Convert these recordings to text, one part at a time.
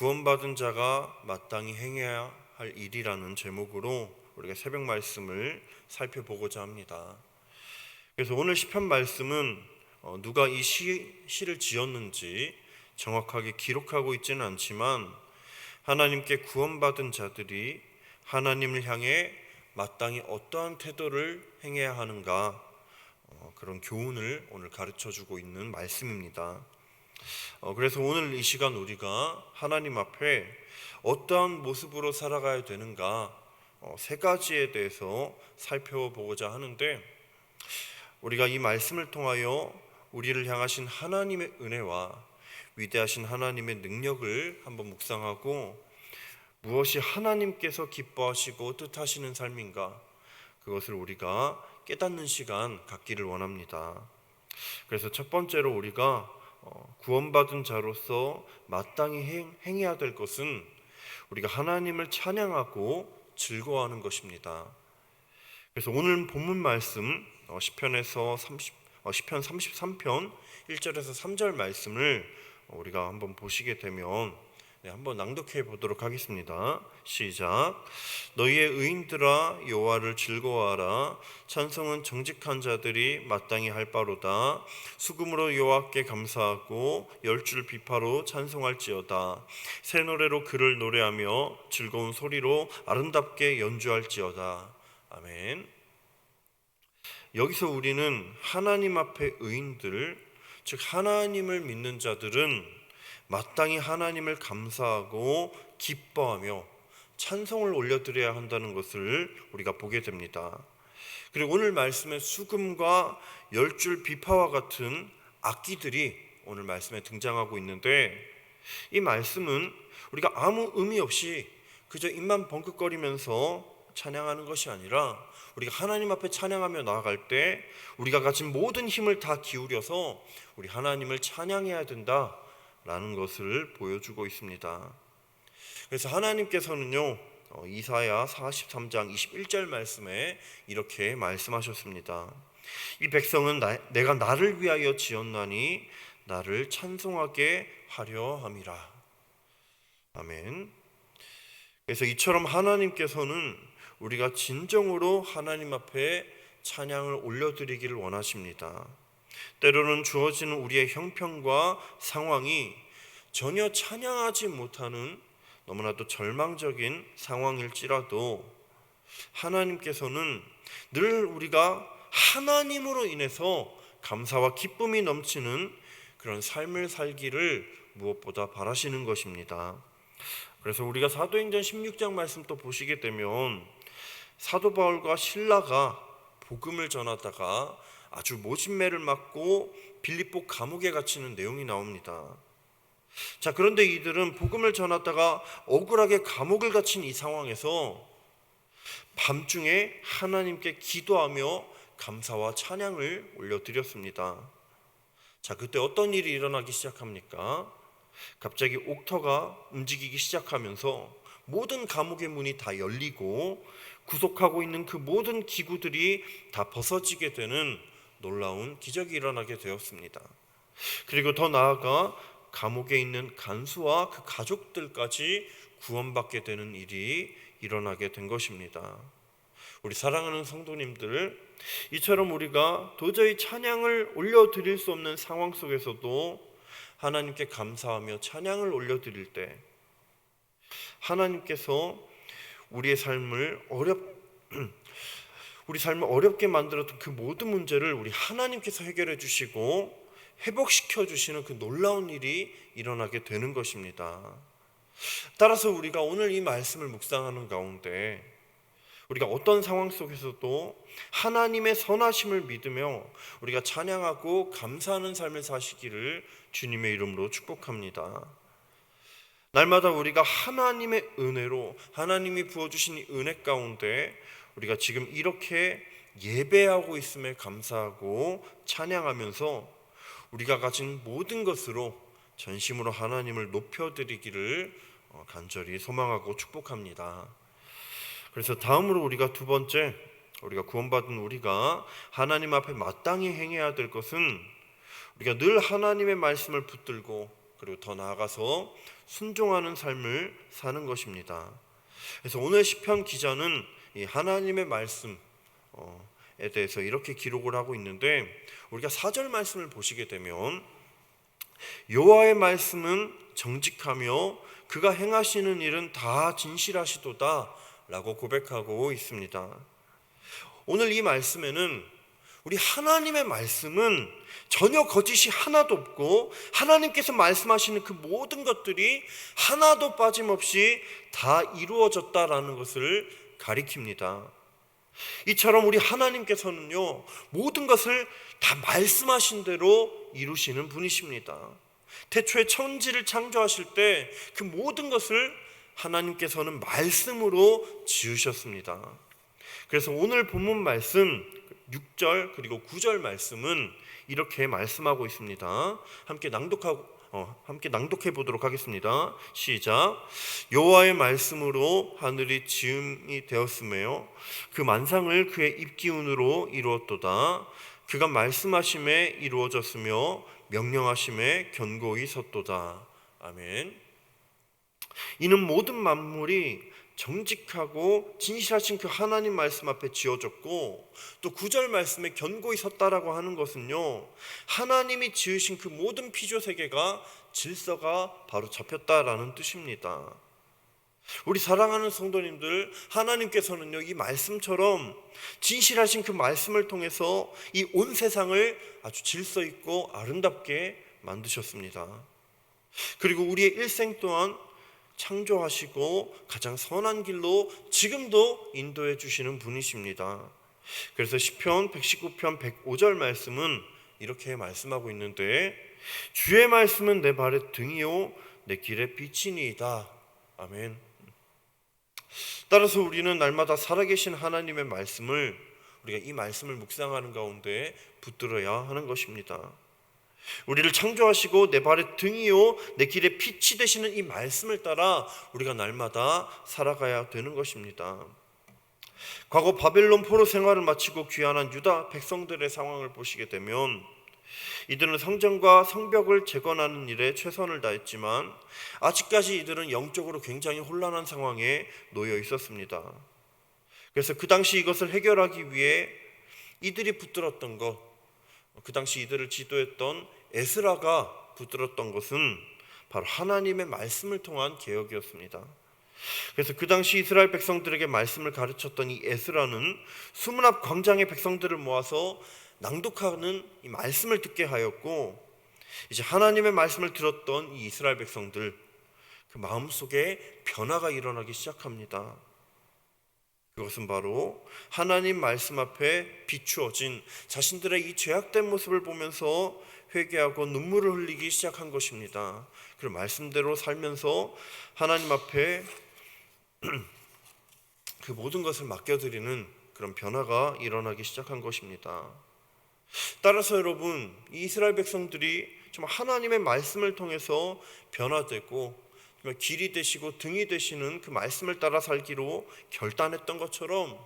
구원받은 자가 마땅히 행해야 할 일이라는 제목으로 우리가 새벽 말씀을 살펴보고자 합니다. 그래서 오늘 시편 말씀은 어, 누가 이 시, 시를 지었는지 정확하게 기록하고 있지는 않지만 하나님께 구원받은 자들이 하나님을 향해 마땅히 어떠한 태도를 행해야 하는가 어, 그런 교훈을 오늘 가르쳐 주고 있는 말씀입니다. 어, 그래서 오늘 이 시간 우리가 하나님 앞에 어떠한 모습으로 살아가야 되는가 어, 세 가지에 대해서 살펴보고자 하는데 우리가 이 말씀을 통하여 우리를 향하신 하나님의 은혜와 위대하신 하나님의 능력을 한번 묵상하고 무엇이 하나님께서 기뻐하시고 뜻하시는 삶인가 그것을 우리가 깨닫는 시간 갖기를 원합니다. 그래서 첫 번째로 우리가 어, 구원받은 자로서 마땅히 행, 행해야 될 것은 우리가 하나님을 찬양하고 즐거워하는 것입니다. 그래서 오늘 본문 말씀 어, 시편에서 30 어, 시편 33편 1절에서 3절 말씀을 어, 우리가 한번 보시게 되면 네, 한번 낭독해 보도록 하겠습니다. 시작. 너희의 의인들아 여호와를 즐거워하라. 찬송은 정직한 자들이 마땅히 할 바로다. 수금으로 여호와께 감사하고 열줄 비파로 찬송할지어다. 새 노래로 그를 노래하며 즐거운 소리로 아름답게 연주할지어다. 아멘. 여기서 우리는 하나님 앞에 의인들, 즉 하나님을 믿는 자들은 마땅히 하나님을 감사하고 기뻐하며 찬송을 올려드려야 한다는 것을 우리가 보게 됩니다. 그리고 오늘 말씀에 수금과 열줄 비파와 같은 악기들이 오늘 말씀에 등장하고 있는데 이 말씀은 우리가 아무 의미 없이 그저 입만 벙긋거리면서 찬양하는 것이 아니라 우리가 하나님 앞에 찬양하며 나아갈 때 우리가 가진 모든 힘을 다 기울여서 우리 하나님을 찬양해야 된다 라는 것을 보여주고 있습니다. 그래서 하나님께서는요 어, 이사야 43장 21절 말씀에 이렇게 말씀하셨습니다. 이 백성은 나, 내가 나를 위하여 지었나니 나를 찬송하게 하려 함이라. 아멘. 그래서 이처럼 하나님께서는 우리가 진정으로 하나님 앞에 찬양을 올려드리기를 원하십니다. 때로는 주어지는 우리의 형편과 상황이 전혀 찬양하지 못하는 너무나도 절망적인 상황일지라도 하나님께서는 늘 우리가 하나님으로 인해서 감사와 기쁨이 넘치는 그런 삶을 살기를 무엇보다 바라시는 것입니다. 그래서 우리가 사도행전 16장 말씀 또 보시게 되면 사도 바울과 신라가 복음을 전하다가 아주 모진매를 맞고 빌립보 감옥에 갇히는 내용이 나옵니다. 자, 그런데 이들은 복음을 전하다가 억울하게 감옥을 갇힌 이 상황에서 밤중에 하나님께 기도하며 감사와 찬양을 올려드렸습니다. 자, 그때 어떤 일이 일어나기 시작합니까? 갑자기 옥터가 움직이기 시작하면서 모든 감옥의 문이 다 열리고 구속하고 있는 그 모든 기구들이 다 벗어지게 되는 놀라운 기적이 일어나게 되었습니다. 그리고 더 나아가 감옥에 있는 간수와 그 가족들까지 구원받게 되는 일이 일어나게 된 것입니다. 우리 사랑하는 성도님들, 이처럼 우리가 도저히 찬양을 올려드릴 수 없는 상황 속에서도 하나님께 감사하며 찬양을 올려드릴 때 하나님께서 우리의 삶을 어렵 우리 삶을 어렵게 만들었던 그 모든 문제를 우리 하나님께서 해결해 주시고 회복시켜 주시는 그 놀라운 일이 일어나게 되는 것입니다. 따라서 우리가 오늘 이 말씀을 묵상하는 가운데 우리가 어떤 상황 속에서도 하나님의 선하심을 믿으며 우리가 찬양하고 감사하는 삶을 사시기를 주님의 이름으로 축복합니다. 날마다 우리가 하나님의 은혜로 하나님이 부어주신 이 은혜 가운데 우리가 지금 이렇게 예배하고 있음에 감사하고 찬양하면서 우리가 가진 모든 것으로 전심으로 하나님을 높여드리기를 어, 간절히 소망하고 축복합니다. 그래서 다음으로 우리가 두 번째 우리가 구원받은 우리가 하나님 앞에 마땅히 행해야 될 것은 우리가 늘 하나님의 말씀을 붙들고 그리고 더 나아가서 순종하는 삶을 사는 것입니다. 그래서 오늘 시편 기자는 이 하나님의 말씀에 대해서 이렇게 기록을 하고 있는데 우리가 사절 말씀을 보시게 되면 여호와의 말씀은 정직하며 그가 행하시는 일은 다 진실하시도다라고 고백하고 있습니다. 오늘 이 말씀에는 우리 하나님의 말씀은 전혀 거짓이 하나도 없고 하나님께서 말씀하시는 그 모든 것들이 하나도 빠짐없이 다 이루어졌다라는 것을 가리킵니다. 이처럼 우리 하나님께서는요 모든 것을 다 말씀하신 대로 이루시는 분이십니다. 태초에 천지를 창조하실 때 그 모든 것을 하나님께서는 말씀으로 지으셨습니다. 그래서 오늘 본문 말씀 6절 그리고 9절 말씀은 이렇게 말씀하고 있습니다. 함께 낭독하고 어, 함께 낭독해 보도록 하겠습니다. 시작. 여호와의 말씀으로 하늘이 지음이 되었으며 그 만상을 그의 입기운으로 이루었도다. 그가 말씀하심에 이루어졌으며 명령하심에 견고히 섰도다. 아멘. 이는 모든 만물이 정직하고 진실하신 그 하나님 말씀 앞에 지어졌고 또 구절 말씀에 견고히 섰다라고 하는 것은요 하나님이 지으신 그 모든 피조 세계가 질서가 바로 잡혔다라는 뜻입니다. 우리 사랑하는 성도님들 하나님께서는요 이 말씀처럼 진실하신 그 말씀을 통해서 이 온 세상을 아주 질서 있고 아름답게 만드셨습니다. 그리고 우리의 일생 또한 창조하시고 가장 선한 길로 지금도 인도해 주시는 분이십니다. 그래서 시편 119편 105절 말씀은 이렇게 말씀하고 있는데 주의 말씀은 내 발의 등이요 내 길의 빛이니이다. 아멘. 따라서 우리는 날마다 살아계신 하나님의 말씀을 우리가 이 말씀을 묵상하는 가운데 붙들어야 하는 것입니다. 우리를 창조하시고 내 발의 등이요 내 길의 빛이 되시는 이 말씀을 따라 우리가 날마다 살아가야 되는 것입니다. 과거 바벨론 포로 생활을 마치고 귀환한 유다 백성들의 상황을 보시게 되면 이들은 성전과 성벽을 재건하는 일에 최선을 다했지만 아직까지 이들은 영적으로 굉장히 혼란한 상황에 놓여 있었습니다. 그래서 그 당시 이것을 해결하기 위해 이들이 붙들었던 것, 그 당시 이들을 지도했던 에스라가 붙들었던 것은 바로 하나님의 말씀을 통한 개혁이었습니다. 그래서 그 당시 이스라엘 백성들에게 말씀을 가르쳤던 이 에스라는 수문 앞 광장의 백성들을 모아서 낭독하는 이 말씀을 듣게 하였고 이제 하나님의 말씀을 들었던 이 이스라엘 백성들 그 마음속에 변화가 일어나기 시작합니다. 그것은 바로 하나님 말씀 앞에 비추어진 자신들의 이 죄악된 모습을 보면서 회개하고 눈물을 흘리기 시작한 것입니다. 그 말씀대로 살면서 하나님 앞에 그 모든 것을 맡겨드리는 그런 변화가 일어나기 시작한 것입니다. 따라서 여러분, 이스라엘 백성들이 정말 하나님의 말씀을 통해서 변화되고 길이 되시고 등이 되시는 그 말씀을 따라 살기로 결단했던 것처럼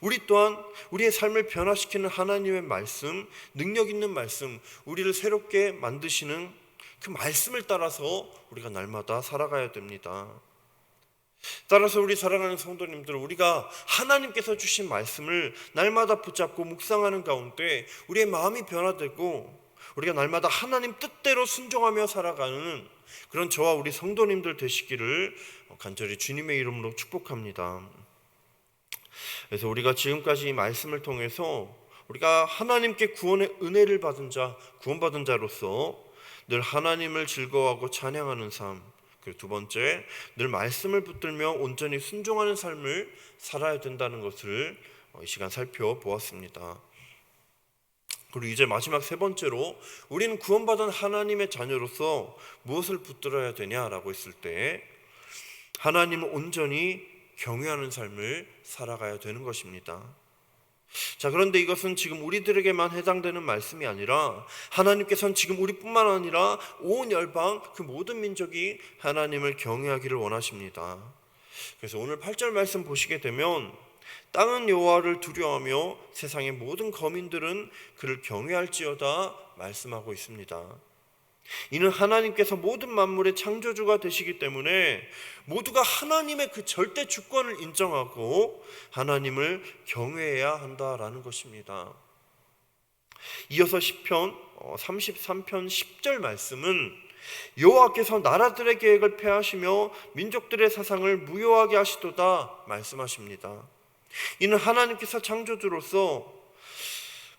우리 또한 우리의 삶을 변화시키는 하나님의 말씀, 능력 있는 말씀, 우리를 새롭게 만드시는 그 말씀을 따라서 우리가 날마다 살아가야 됩니다. 따라서 우리 사랑하는 성도님들 우리가 하나님께서 주신 말씀을 날마다 붙잡고 묵상하는 가운데 우리의 마음이 변화되고 우리가 날마다 하나님 뜻대로 순종하며 살아가는 그런 저와 우리 성도님들 되시기를 간절히 주님의 이름으로 축복합니다. 그래서 우리가 지금까지 이 말씀을 통해서 우리가 하나님께 구원의 은혜를 받은 자, 구원받은 자로서 늘 하나님을 즐거워하고 찬양하는 삶, 그리고 두 번째, 늘 말씀을 붙들며 온전히 순종하는 삶을 살아야 된다는 것을 이 시간 살펴보았습니다. 그리고 이제 마지막 세 번째로 우리는 구원받은 하나님의 자녀로서 무엇을 붙들어야 되냐라고 했을 때 하나님을 온전히 경외하는 삶을 살아가야 되는 것입니다. 자, 그런데 이것은 지금 우리들에게만 해당되는 말씀이 아니라 하나님께서는 지금 우리뿐만 아니라 온 열방 그 모든 민족이 하나님을 경외하기를 원하십니다. 그래서 오늘 8절 말씀 보시게 되면 땅은 여호와를 두려워하며 세상의 모든 거민들은 그를 경외할지어다 말씀하고 있습니다. 이는 하나님께서 모든 만물의 창조주가 되시기 때문에 모두가 하나님의 그 절대 주권을 인정하고 하나님을 경외해야 한다라는 것입니다. 이어서 시편 33편 10절 말씀은 여호와께서 나라들의 계획을 폐하시며 민족들의 사상을 무효하게 하시도다 말씀하십니다. 이는 하나님께서 창조주로서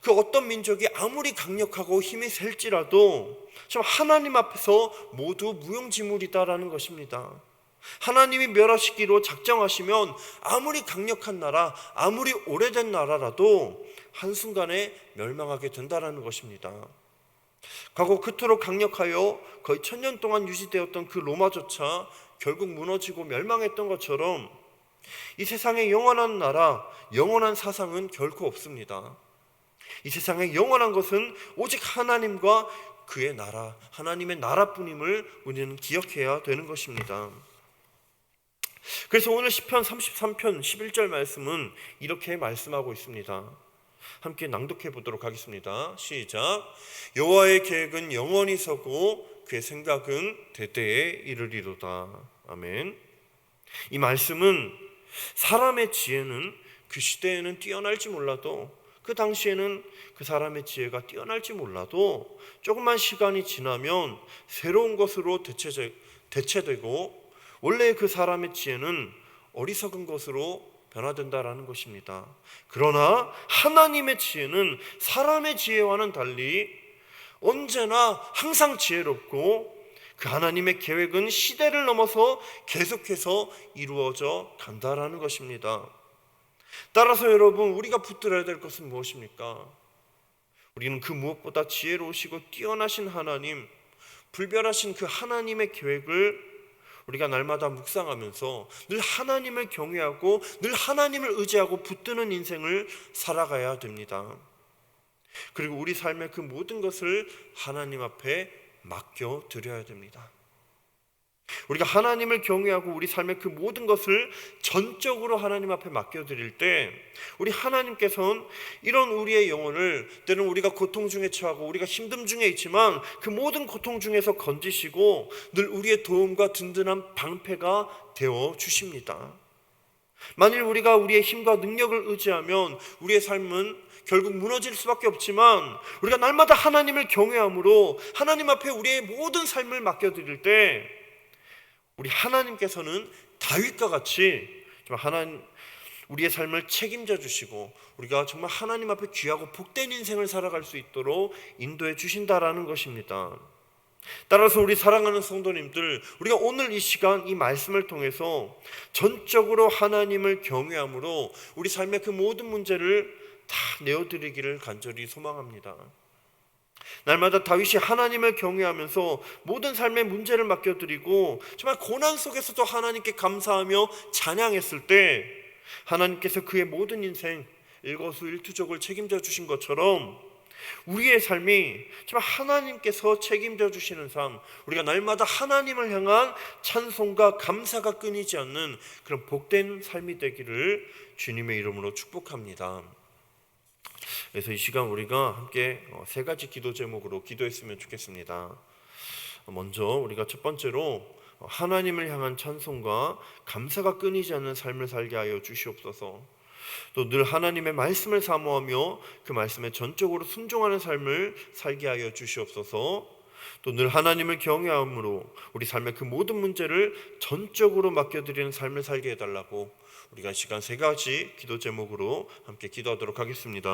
그 어떤 민족이 아무리 강력하고 힘이 셀지라도 참 하나님 앞에서 모두 무용지물이다라는 것입니다. 하나님이 멸하시기로 작정하시면 아무리 강력한 나라, 아무리 오래된 나라라도 한순간에 멸망하게 된다라는 것입니다. 과거 그토록 강력하여 거의 천년 동안 유지되었던 그 로마조차 결국 무너지고 멸망했던 것처럼 이 세상에 영원한 나라, 영원한 사상은 결코 없습니다. 이 세상에 영원한 것은 오직 하나님과 그의 나라, 하나님의 나라뿐임을 우리는 기억해야 되는 것입니다. 그래서 오늘 시편 33편 11절 말씀은 이렇게 말씀하고 있습니다. 함께 낭독해 보도록 하겠습니다. 시작. 여호와의 계획은 영원히 서고 그의 생각은 대대에 이르리로다. 아멘. 이 말씀은 사람의 지혜는 그 시대에는 뛰어날지 몰라도 그 당시에는 그 사람의 지혜가 뛰어날지 몰라도 조금만 시간이 지나면 새로운 것으로 대체, 대체되고 원래 그 사람의 지혜는 어리석은 것으로 변화된다라는 것입니다. 그러나 하나님의 지혜는 사람의 지혜와는 달리 언제나 항상 지혜롭고 그 하나님의 계획은 시대를 넘어서 계속해서 이루어져 간다라는 것입니다. 따라서 여러분 우리가 붙들어야 될 것은 무엇입니까? 우리는 그 무엇보다 지혜로우시고 뛰어나신 하나님, 불별하신 그 하나님의 계획을 우리가 날마다 묵상하면서 늘 하나님을 경외하고 늘 하나님을 의지하고 붙드는 인생을 살아가야 됩니다. 그리고 우리 삶의 그 모든 것을 하나님 앞에 맡겨 드려야 됩니다. 우리가 하나님을 경외하고 우리 삶의 그 모든 것을 전적으로 하나님 앞에 맡겨드릴 때 우리 하나님께서는 이런 우리의 영혼을 때는 우리가 고통 중에 처하고 우리가 힘듦 중에 있지만 그 모든 고통 중에서 건지시고 늘 우리의 도움과 든든한 방패가 되어 주십니다. 만일 우리가 우리의 힘과 능력을 의지하면 우리의 삶은 결국 무너질 수밖에 없지만 우리가 날마다 하나님을 경외함으로 하나님 앞에 우리의 모든 삶을 맡겨드릴 때 우리 하나님께서는 다윗과 같이 하나님 우리의 삶을 책임져 주시고 우리가 정말 하나님 앞에 귀하고 복된 인생을 살아갈 수 있도록 인도해 주신다라는 것입니다. 따라서 우리 사랑하는 성도님들, 우리가 오늘 이 시간 이 말씀을 통해서 전적으로 하나님을 경외함으로 우리 삶의 그 모든 문제를 다 내어드리기를 간절히 소망합니다. 날마다 다윗이 하나님을 경외하면서 모든 삶의 문제를 맡겨드리고 정말 고난 속에서도 하나님께 감사하며 찬양했을 때 하나님께서 그의 모든 인생 일거수일투족을 책임져 주신 것처럼 우리의 삶이 정말 하나님께서 책임져 주시는 삶, 우리가 날마다 하나님을 향한 찬송과 감사가 끊이지 않는 그런 복된 삶이 되기를 주님의 이름으로 축복합니다. 그래서 이 시간 우리가 함께 어, 세 가지 기도 제목으로 기도했으면 좋겠습니다. 먼저 우리가 첫 번째로 어, 하나님을 향한 찬송과 감사가 끊이지 않는 삶을 살게 하여 주시옵소서. 또 늘 하나님의 말씀을 사모하며 그 말씀에 전적으로 순종하는 삶을 살게 하여 주시옵소서. 또 늘 하나님을 경외함으로 우리 삶의 그 모든 문제를 전적으로 맡겨드리는 삶을 살게 해달라고 우리가 시간 세 가지 기도 제목으로 함께 기도하도록 하겠습니다.